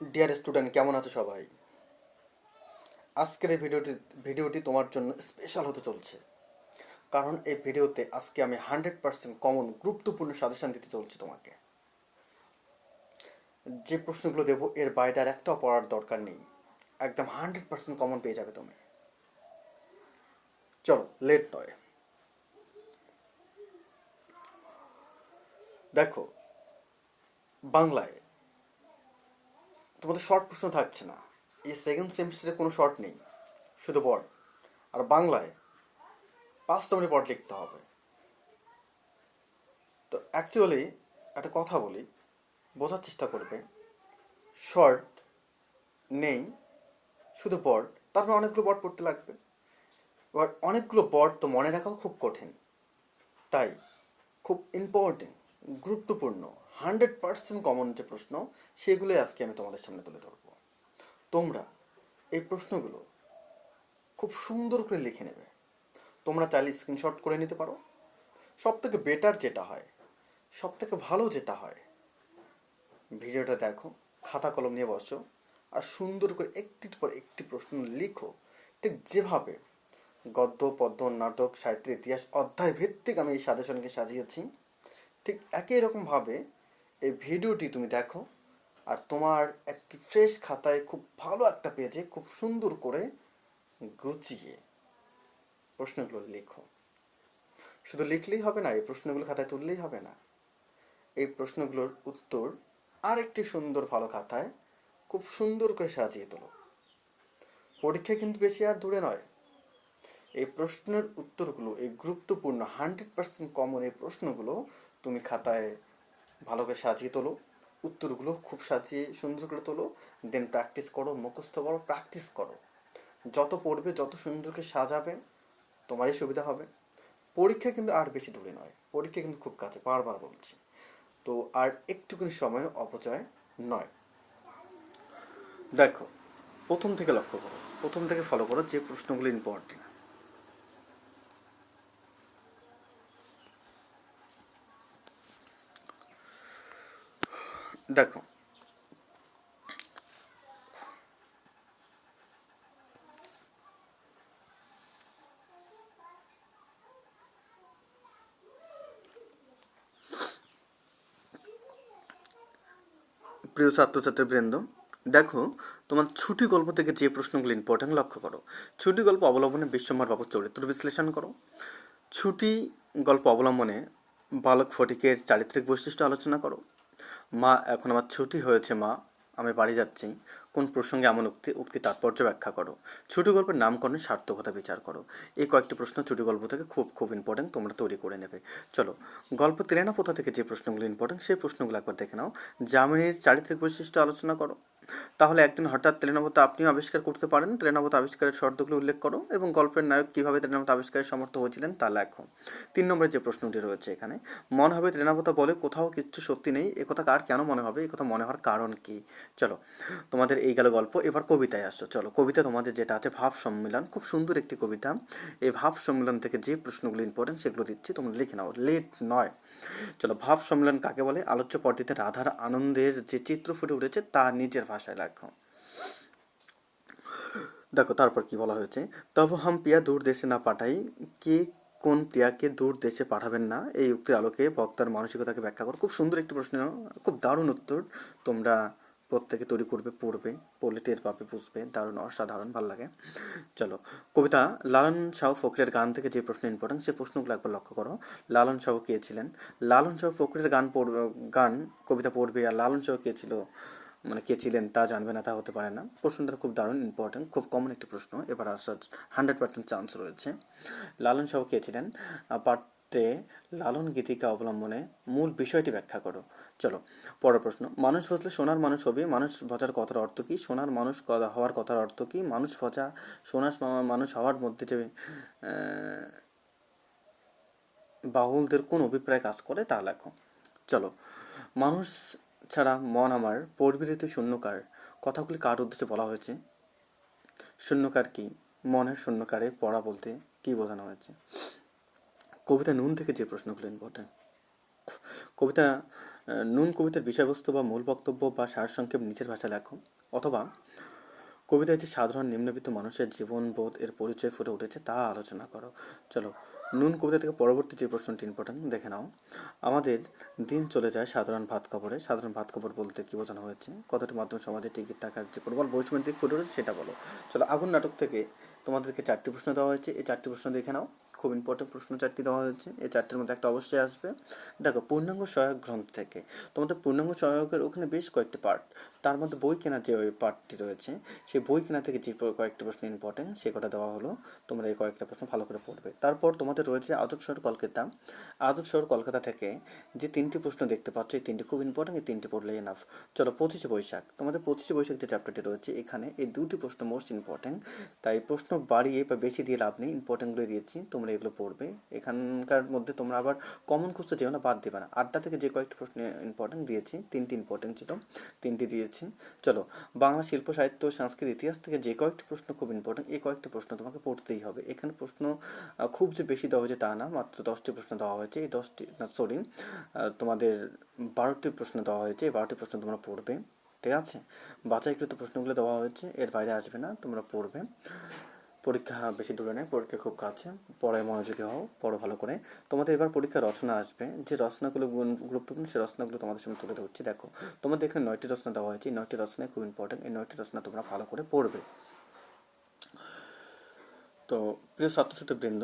Dear student কেমন আছো সবাই? আজকের এই ভিডিওটি ভিডিওটি তোমার জন্য স্পেশাল হতে চলছে। কারণ এই ভিডিওতে আজকে আমি হান্ড্রেড পার্সেন্ট কমন গুরুত্বপূর্ণ সাজেশান দিতে চলছি তোমাকে। যে প্রশ্নগুলো দেবো, এর বাইরে আর একটাও পড়ার দরকার নেই। একদম হান্ড্রেড পার্সেন্ট কমন পেয়ে যাবে তুমি। চলো লেট নয়। দেখো, বাংলায় তোমাদের শর্ট প্রশ্ন থাকছে না। এই সেকেন্ড সেমিস্টারে কোনো শর্ট নেই, শুধু বড। আর বাংলায় পাঁচটা মিনিট বড লিখতে হবে। তো অ্যাকচুয়ালি একটা কথা বলি, বোঝার চেষ্টা করবে। শর্ট নেই, শুধু বড। তারপর অনেকগুলো বড পড়তে লাগবে। এবার অনেকগুলো বড তো মনে রাখাও খুব কঠিন। তাই খুব ইম্পর্টেন্ট গুরুত্বপূর্ণ হান্ড্রেড পার্সেন্ট কমন যে প্রশ্ন, সেগুলোই আজকে আমি তোমাদের সামনে তুলে ধরবো। তোমরা এই প্রশ্নগুলো খুব সুন্দর করে লিখে নেবে। তোমরা চাইলে স্ক্রিনশট করে নিতে পারো। সব থেকে বেটার যেটা হয় সব থেকে ভালো যেটা হয়, ভিডিওটা দেখো, খাতা কলম নিয়ে বসো, আর সুন্দর করে একটির পর একটি প্রশ্ন লিখো। ঠিক যেভাবে গদ্য, পদ্য, নাটক, সাহিত্যের ইতিহাস অধ্যায় ভিত্তিক আমি এই সাজেশনকে সাজিয়েছি, ঠিক একই রকমভাবে এই ভিডিওটি তুমি দেখো আর তোমার একটি ফ্রেশ খাতায় খুব ভালো একটা পেজে খুব সুন্দর করে গুছিয়ে প্রশ্নগুলো লেখো। শুধু লিখলেই হবে না, এই প্রশ্নগুলো খাতায় তুললেই হবে না। এই প্রশ্নগুলোর উত্তর আর একটি সুন্দর ভালো খাতায় খুব সুন্দর করে সাজিয়ে তোলো। পরীক্ষা কিন্তু বেশি আর দূরে নয়। এই প্রশ্নের উত্তরগুলো, এই গুরুত্বপূর্ণ হান্ড্রেড পার্সেন্ট কমন এই প্রশ্নগুলো তুমি খাতায় ভালো করে সাজিয়ে তোলো। উত্তরগুলো খুব সাজিয়ে সুন্দর করে তোলো। দেন প্র্যাকটিস করো, মুখস্থ করো প্র্যাকটিস করো। যত পড়বে, যত সুন্দর করে সাজাবে, তোমারই সুবিধা হবে। পরীক্ষা কিন্তু আর বেশি দূরে নয়। পরীক্ষা কিন্তু খুব কাছে, বারবার বলছি। তো আর একটুখানি সময় অপচয় নয়। দেখো, প্রথম থেকে লক্ষ্য করো। প্রথম থেকে ফলো করো যে প্রশ্নগুলো ইম্পর্টেন্ট দেখো। প্রিয় ছাত্রছাত্রীবৃন্দ, দেখো, তোমার ছুটি গল্প থেকে যে প্রশ্নগুলো ইম্পর্টেন্ট লক্ষ্য করো। ছুটি গল্প অবলম্বনে বিশ্বম্বর বাবুর চরিত্র বিশ্লেষণ করো। ছুটি গল্প অবলম্বনে বালক ফটিকের চারিত্রিক বৈশিষ্ট্য আলোচনা করো। মা, এখন আমার ছুটি হয়েছে, মা। আমি বাড়ি যাচ্ছি। কোন প্রসঙ্গে এমন উক্তি উক্তি তাৎপর্য ব্যাখ্যা করো। ছুটি গল্পের নামকরণের সার্থকতা বিচার করো। এই কয়েকটি প্রশ্ন ছুটি গল্প থেকে খুব খুব ইম্পর্টেন্ট তোমরা তৈরি করে নেবে। চলো, গল্প তেলেনা পোথা থেকে যে প্রশ্নগুলো ইম্পর্টেন্ট সেই প্রশ্নগুলো একবার দেখে নাও। জামিনীর চারিত্রিক বৈশিষ্ট্য আলোচনা করো। তাহলে একদিন হঠাৎ তেলেনাবতা আপনিও আবিষ্কার করতে পারেন। তেলেনাবতা আবিষ্কারের শর্তগুলো উল্লেখ করো এবং গল্পের নায়ক কীভাবে তেলেনাবতা আবিষ্কারের সমর্থ হয়েছিলেন তা লেখো। তিন নম্বরে যে প্রশ্নটি রয়েছে এখানে, মনে হবে তেলেনাবতা বলে কোথাও কিচ্ছু সত্যি নেই একথা কার কেন মনে হবে এই কথা মনে হওয়ার কারণ কি? চলো, তোমাদের এই গেল গল্প, এবার কবিতায় আসছো চলো কবিতা তোমাদের যেটা আছে, ভাব সম্মেলন, খুব সুন্দর একটি কবিতা। এই ভাব সম্মেলন থেকে যে প্রশ্নগুলো ইম্পর্টেন্ট সেগুলো দিচ্ছি, তোমরা লিখে নাও। লেট নয়। চলো ভাব সম্মেলন কাকে বলে? আলোচ্য পর্দিতে রাধার আনন্দের যে চিত্র ফুটে উঠেছে তা নিজের ভাষায় লেখো। দেখো, তারপর কি বলা হয়েছে? তব হাম পিয়া দূর দেশে না পাঠাই, কে কোন প্রিয়াকে দূর দেশে পাঠাবেন না? এই উক্তির আলোকে বক্তার মানসিকতাকে ব্যাখ্যা করো। খুব সুন্দর একটি প্রশ্ন, খুব দারুণ উত্তর। তোমরা প্রত্যেকে তৈরি করবে, পড়বে, পড়লে টের পাবে, বুঝবে, দারুণ, অসাধারণ, ভালো লাগে। চলো, কবিতা, লালন শাহ ফকরের গান থেকে যে প্রশ্ন ইম্পর্টেন্ট সেই প্রশ্নগুলো একবার লক্ষ্য করো। লালন শাহ কে ছিলেন? লালন শাহ ফকরের গান পড়বে গান, কবিতা পড়বে, আর লালন শাহ কে ছিল মানে কে ছিলেন তা জানবে না, তা হতে পারে না। প্রশ্নটা খুব দারুণ ইম্পর্টেন্ট খুব কমন একটি প্রশ্ন। এবার আসার হান্ড্রেড পার্সেন্ট চান্স রয়েছে। লালন শাহ কে ছিলেন? পাঠে লালন গীতিকা অবলম্বনে মূল বিষয়টি ব্যাখ্যা করো। চলো, পরের প্রশ্ন। মানুষ ভজলে সোনার মানুষ হবে, মানুষ ভজার কথার অর্থ কী? সোনার মানুষ হওয়ার কথার অর্থ কী? মানুষ ভজা সোনার মানুষ হওয়ার মধ্যে যে বাহুলদের কোন অভিপ্রায় কাজ করে তা লেখো। চলো, মানুষ ছাড়া মন আমার পরিবৃত শূন্যকার। কথাগুলি কার উদ্দেশ্যে বলা হয়েছে? শূন্যকার কি? মনের শূন্যকারে পড়া বলতে কি বোঝানো হয়েছে? কবিতা নুন থেকে যে প্রশ্নগুলো ইম্পর্টেন্ট কবিতা নুন কবিতার বিষয়বস্তু বা মূল বক্তব্য বা সারসংক্ষেপ নিজের ভাষা লেখো, অথবা কবিতায় যে সাধারণ নিম্নবিত্ত মানুষের জীবনবোধ এর পরিচয় ফুটে উঠেছে তা আলোচনা করো। চলো, নুন কবিতা থেকে পরবর্তী যে প্রশ্নটি ইম্পর্টেন্ট দেখে নাও। আমাদের দিন চলে যায় সাধারণ ভাত খবরে সাধারণ ভাত খবর বলতে কি বোঝানো হয়েছে? কতটির মাধ্যমে সমাজে টিকিট থাকার যে প্রবল বৈষম্যের দিক ফুটে উঠেছে সেটা বলো। চলো, আগুন নাটক থেকে তোমাদেরকে চারটি প্রশ্ন দেওয়া হয়েছে। এই চারটি প্রশ্ন দেখে নাও। খুব ইম্পর্টেন্ট প্রশ্ন চারটি দেওয়া হয়েছে। এই চারটির মধ্যে একটা অবশ্যই আসবে। দেখো, পূর্ণাঙ্গ সহায়ক গ্রন্থ থেকে। তোমাদের পূর্ণাঙ্গ সহায়কের ওখানে বেশ কয়েকটি পার্ট তার মধ্যে বই কেনার যে ওই পার্টটি রয়েছে, সেই বই কেনা থেকে যে কয়েকটি প্রশ্ন ইম্পর্টেন্ট সে কটা দেওয়া হলো, তোমরা এই কয়েকটা প্রশ্ন ভালো করে পড়বে। তারপর তোমাদের রয়েছে আদব শহর কলকাতা। আদব শহর কলকাতা থেকে যে তিনটি প্রশ্ন দেখতে পাচ্ছ, এই তিনটি খুব ইম্পর্টেন্ট এই তিনটি পড়লে এনাফ চলো পঁচিশে বৈশাখ। তোমাদের পঁচিশে বৈশাখ যে চ্যাপ্টারটি রয়েছে, এখানে এই দুটি প্রশ্ন মোস্ট ইম্পর্টেন্ট তাই প্রশ্ন বাড়িয়ে বা বেশি দিয়ে লাভ নেই ইম্পর্টেন্টগুলো দিয়েছি, তোমরা এগুলো পড়বে। এখানকার মধ্যে তোমরা আবার কমন খুঁজতে যেও না, বাদ দেবে না। আড্ডা থেকে যে কয়েকটি প্রশ্ন ইম্পর্টেন্ট দিয়েছি তিনটি ইম্পর্টেন্ট ছিল, তিনটি দিয়েছি। চলো, বাংলা শিল্প, সাহিত্য, সংস্কৃত, ইতিহাস থেকে যে কয়েকটি প্রশ্ন খুব ইম্পর্টেন্ট এই কয়েকটি প্রশ্ন তোমাকে পড়তেই হবে। এখানে প্রশ্ন খুব যে বেশি দেওয়া হয়েছে তা না, মাত্র দশটি প্রশ্ন দেওয়া হয়েছে। এই দশটি, না সরি তোমাদের বারোটি প্রশ্ন দেওয়া হয়েছে, এই বারোটি প্রশ্ন তোমরা পড়বে, ঠিক আছে? বাছাইকৃত প্রশ্নগুলো দেওয়া হয়েছে, এর বাইরে আসবে না, তোমরা পড়বে। পরীক্ষা বেশি দূরে নেই পরীক্ষা খুব কাছে, পড়ায় মনোযোগী হও, পড়ো ভালো করে। তোমাদের এবার পরীক্ষা রচনা আসবে, যে রচনাগুলো গুরুত্বপূর্ণ সেই রচনাগুলো তোমাদের সামনে তুলে ধরছি। দেখো, তোমাদের এখানে নয়টি রচনা দেওয়া হয়েছে, এই নয়টি রচনায় খুব ইম্পর্টেন্ট এই নয়টি রচনা তোমরা ভালো করে পড়বে। তো, প্রিয় ছাত্রছাত্রীবৃন্দ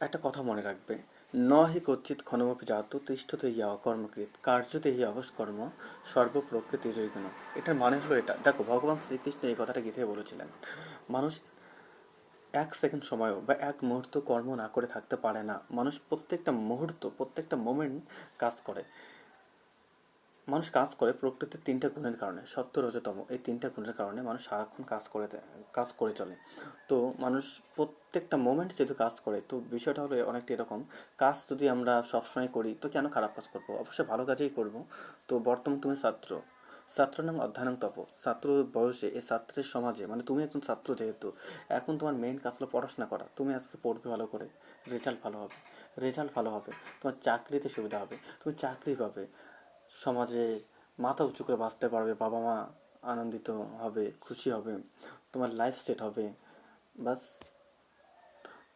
একটা কথা মনে রাখবে। ন হি কচ্ছিত ক্ষণমপি জাত তিষ্ঠতে ইয়া অকর্মকৃত, কার্যতে হি অবস্কর্ম, সর্বপ্রকৃতি জৈগুণ। এটার মানে হলো এটা। দেখো, ভগবান শ্রীকৃষ্ণ এই কথাটা গীতায় বলেছিলেন। মানুষ এক সেকেন্ড সময়ও বা এক মুহূর্ত কর্ম না করে থাকতে পারে না। মানুষ প্রত্যেকটা মুহূর্ত, প্রত্যেকটা মোমেন্ট কাজ করে। মানুষ কাজ করে প্রকৃতির তিনটা গুণের কারণে, সত্য রজতম, এই তিনটা গুণের কারণে মানুষ সারাক্ষণ কাজ করে কাজ করে চলে। তো মানুষ প্রত্যেকটা মোমেন্ট যেহেতু কাজ করে, তো বিষয়টা হলো অনেকটা এরকম, কাজ যদি আমরা সবসময় করি, তো কেন খারাপ কাজ করব? অবশ্যই ভালো কাজেই করব। তো বর্তমান তুমি ছাত্র ছাত্রনাং অধ্যয়ন তপ, ছাত্র বয়সে এই ছাত্রের সমাজে মানে তুমি একজন ছাত্র যেহেতু, এখন তোমার মেইন কাজ হলো পড়াশোনা করা, তুমি আজকে পড়বে ভালো করে রেজাল্ট ভালো হবে রেজাল্ট ভালো হবে, তোমার চাকরিতে সুবিধা হবে, তুমি চাকরি পাবে সমাজে মাথা উঁচু করে বাঁচতে পারবে বাবা মা আনন্দিত হবে, খুশি হবে, তোমার লাইফ সেট হবে বাস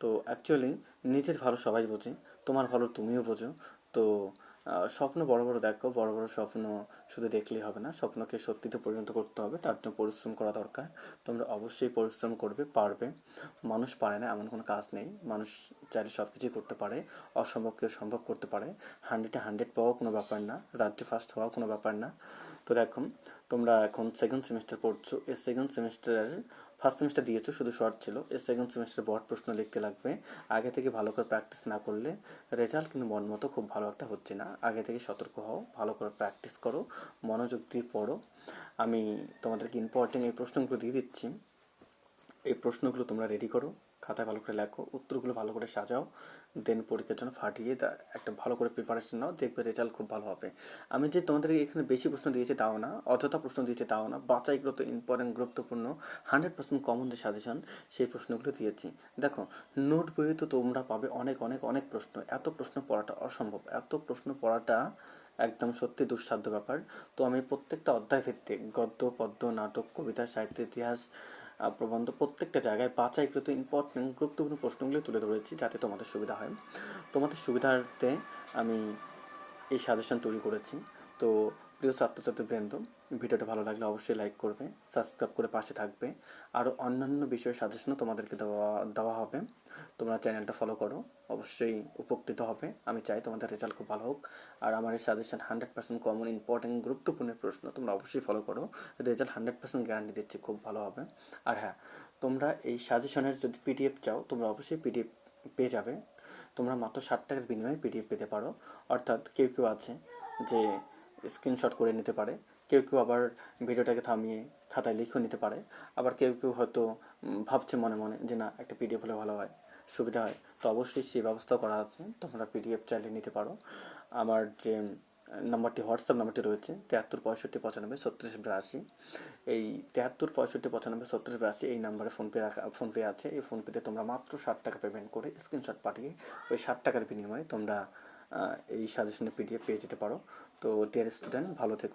তো অ্যাকচুয়ালি নিজের ভালো সবাই বোঝে, তোমার ভালো তুমিও বোঝো। তো স্বপ্ন বড় বড় দেখো, বড় বড় স্বপ্ন শুধু দেখলেই হবে না, স্বপ্নকে সত্যিতে পরিণত করতে হবে, তার জন্য পরিশ্রম করা দরকার। তোমরা অবশ্যই পরিশ্রম করবে, পারবে। মানুষ পারে না, এমন কোনো কাজ নেই। মানুষ চাইলে সব কিছুই করতে পারে অসম্ভবকে সম্ভব করতে পারে। হান্ড্রেডে হান্ড্রেড পাওয়া কোনো ব্যাপার না, রাজ্য ফার্স্ট হওয়া কোনো ব্যাপার না। তো দেখো, তোমরা এখন সেকেন্ড সেমিস্টার পড়ছো, এই সেকেন্ড সেমিস্টারের ফার্স্ট সেমিস্টার দিয়েছ, শুধু শর্ট ছিল। এর সেকেন্ড সেমিস্টার বড় প্রশ্ন লিখতে লাগবে। আগে থেকে ভালো করে প্র্যাকটিস না করলে রেজাল্ট কিন্তু মন মতো খুব ভালো একটা হচ্ছে না। আগে থেকে সতর্ক হও, ভালো করে প্র্যাকটিস করো, মনোযোগ দিয়ে পড়ো। আমি তোমাদেরকে ইম্পর্টেন্ট এই প্রশ্নগুলো দিয়ে দিচ্ছি। এই প্রশ্নগুলো তোমরা রেডি করো। খাতায় ভালো করে লেখো, উত্তরগুলো ভালো করে সাজাও দেন পরীক্ষার জন্য ফাটিয়ে একটা ভালো করে প্রিপারেশন নাও, দেখবে রেজাল্ট খুব ভালো হবে। আমি যে তোমাদেরকে এখানে বেশি প্রশ্ন দিয়েছি তাও না, অযথা প্রশ্ন দিয়েছি তাও না বাছাইগুলো তো ইম্পর্টেন্ট গুরুত্বপূর্ণ হান্ড্রেড পার্সেন্ট কমন যে সাজেশন সেই প্রশ্নগুলো দিয়েছি। দেখো নোট বইয়ে তো তোমরা পাবে অনেক অনেক অনেক প্রশ্ন, এত প্রশ্ন পড়াটা অসম্ভব, এত প্রশ্ন পড়াটা একদম সত্যি দুঃসাধ্য ব্যাপার। তো আমি প্রত্যেকটা অধ্যায় ভিত্তিক গদ্য, পদ্য, নাটক, কবিতা, সাহিত্য, ইতিহাস প্রবন্ধ প্রত্যেকটা জায়গায় বাছাইকৃত ইম্পর্টেন্ট গুরুত্বপূর্ণ প্রশ্নগুলি তুলে ধরেছি যাতে তোমাদের সুবিধা হয়। তোমাদের সুবিধার্থে আমি এই সাজেশন তৈরি করেছি। তো প্রিয় ছাত্রছাত্রীবৃন্দ ভিডিওটা ভালো লাগলে অবশ্যই লাইক করবে সাবস্ক্রাইব করে পাশে থাকবে। আরও অন্যান্য বিষয়ের সাজেশনও তোমাদেরকে দেওয়া দেওয়া হবে। তোমরা চ্যানেলটা ফলো করো, অবশ্যই উপকৃত হবে। আমি চাই তোমাদের রেজাল্ট খুব ভালো হোক। আর আমার এই suggestion hundred percent common important গুরুত্বপূর্ণ প্রশ্ন তোমরা অবশ্যই ফলো করো। রেজাল্ট হান্ড্রেড পার্সেন্ট গ্যারান্টি দিচ্ছে, খুব ভালো হবে। আর হ্যাঁ তোমরা এই সাজেশনের যদি পিডিএফ চাও, তোমরা অবশ্যই পিডিএফ পেয়ে যাবে। তোমরা মাত্র ষাট টাকার বিনিময়ে পিডিএফ পেতে পারো। অর্থাৎ কেউ কেউ আছে যে স্ক্রিনশট করে নিতে পারে। কেউ কেউ আবার ভিডিওটাকে থামিয়ে খাতায় লিখেও নিতে পারে। আবার কেউ কেউ হয়তো ভাবছে মনে মনে যে না, একটা পিডিএফ হলে ভালো হয়, সুবিধা হয়। তো অবশ্যই সেই ব্যবস্থা করা আছে। তোমরা পিডিএফ চাইলে নিতে পারো। আমার যে নাম্বারটি, হোয়াটসঅ্যাপ নাম্বারটি রয়েছে, তেহাত্তর, পঁয়ষট্টি, পঁচানব্বই, ছত্রিশ, বিরাশি। এই তেহাত্তর, পঁয়ষট্টি, পঁচানব্বই, ছত্রিশ, বিরাশি এই নাম্বারে ফোনপে রাখা ফোনপে আছে। এই ফোনপেতে তোমরা মাত্র ষাট টাকা পেমেন্ট করে স্ক্রিনশট পাঠিয়ে ওই ষাট টাকার বিনিময়ে তোমরা এই সাজেশনের পিডিএফ পেয়ে যেতে পারো। তো ডিয়ার স্টুডেন্ট ভালো থেকো।